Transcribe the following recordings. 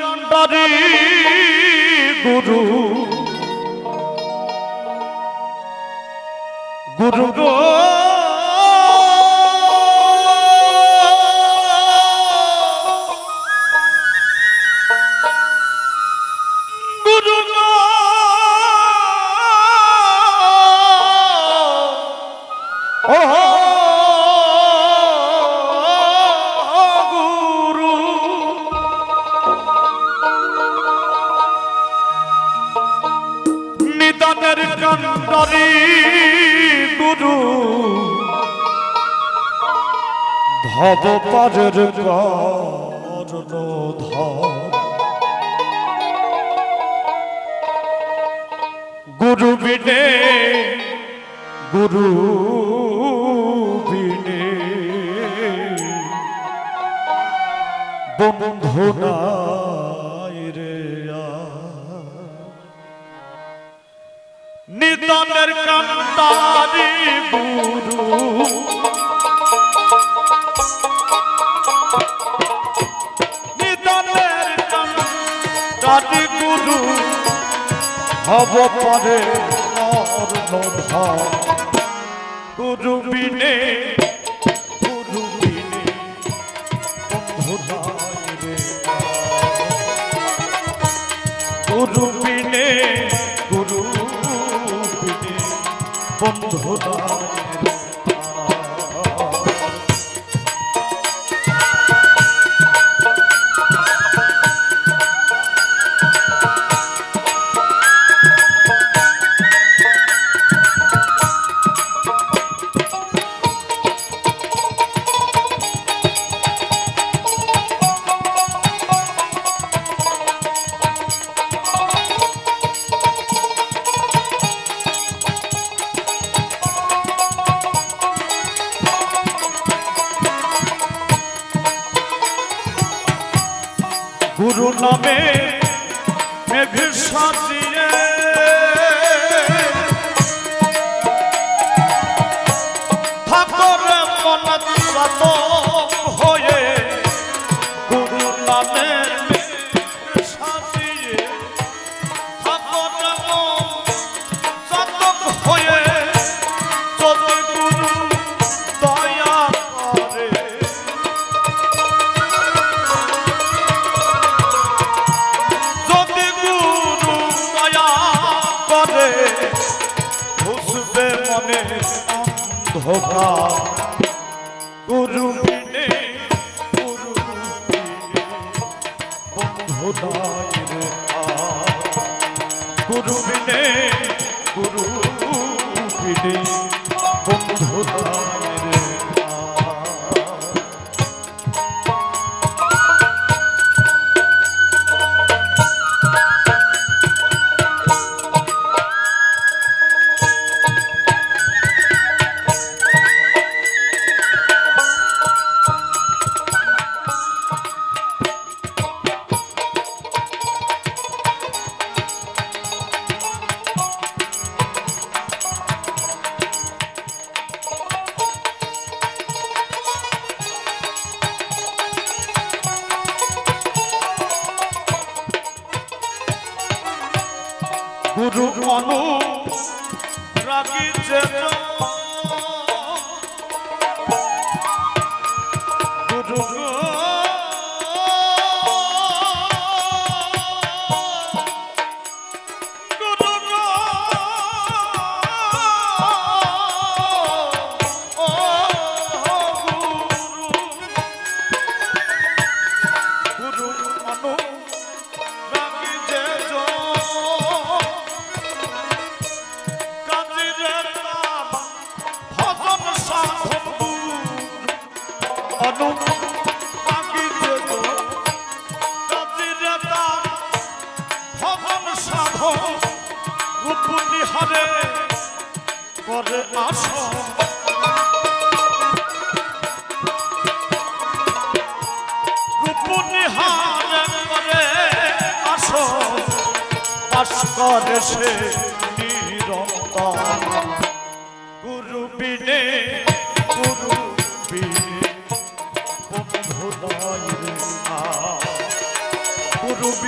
কান্ডারি গুরু। গুরু গো। নিদানের কান্ডারি গুরু। ভব পারের গুরু বিনে গুরু বিনে। বন্ধু নাই নিদানের কান্তারি গুরু নিদানের কান্তারি গুরু হব পারে গুরু বিনে গুরু বিনে গুরু বিনে বন্ধু গুরু নামে মেঘের সাজিয়ে। ঠাকুর মনত অন্ধকার গুরু অনু করে আস। করে আস। বাস করে সে নিরন্তর। গুরু বিনে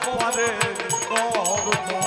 তোমারে দর্শন